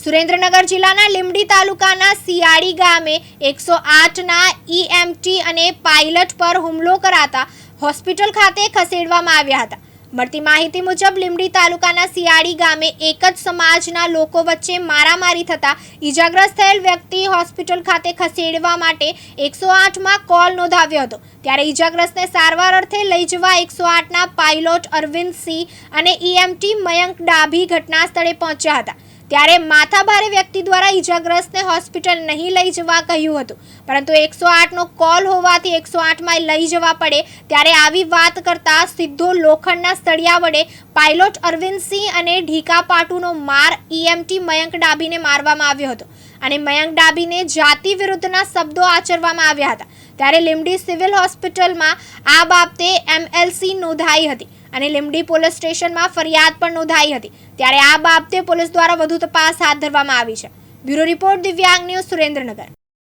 સુરેન્દ્રનગર જિલ્લાના લીંબડી તાલુકાના સિયાળી ગામે એકસો આઠના ઈએમટી અને પાયલટ પર હુમલો કરાતા હોસ્પિટલ ખાતે ખસેડવામાં આવ્યા હતા. મળતી માહિતી મુજબ, લીંબડી તાલુકાના સિયાળી ગામે એક જ સમાજના લોકો વચ્ચે મારામારી થતા ઈજાગ્રસ્ત થયેલ વ્યક્તિ હોસ્પિટલ ખાતે ખસેડવા માટે એકસો આઠમાં કોલ નોંધાવ્યો હતો. ત્યારે ઈજાગ્રસ્તને સારવાર અર્થે લઈ જવા એકસો આઠના પાયલોટ અરવિંદ સિંહ અને ઈએમટી મયંક ડાભી ઘટના સ્થળે પહોંચ્યા હતા. ત્યારે માથાભારે વ્યક્તિ દ્વારા ઈજાગ્રસ્તને હોસ્પિટલ નહીં લઈ જવા કહ્યું હતું. પરંતુ એકસો આઠનો કોલ હોવાથી એકસો આઠમાં લઈ જવા પડે ત્યારે આવી વાત કરતાં સીધો લોખંડના સળિયા વડે પાયલોટ અરવિંદસિંહ અને ઢીકા પાટુનો માર ઈએમટી મયંક ડાબીને મારવામાં આવ્યો હતો. અને મયંક ડાબીને જાતિ વિરુદ્ધના શબ્દો આચરવામાં આવ્યા હતા. ત્યારે લીમડી સિવિલ હોસ્પિટલમાં આ બાબતે એમએલસી નોંધાઈ હતી. અને લીમડી પોલીસ સ્ટેશનમાં ફરિયાદ પણ નોંધાઈ હતી. ત્યારે આ બાબતે પોલીસ દ્વારા વધુ તપાસ હાથ ધરવામાં આવી છે. Bureau report Divyang news Surendranagar.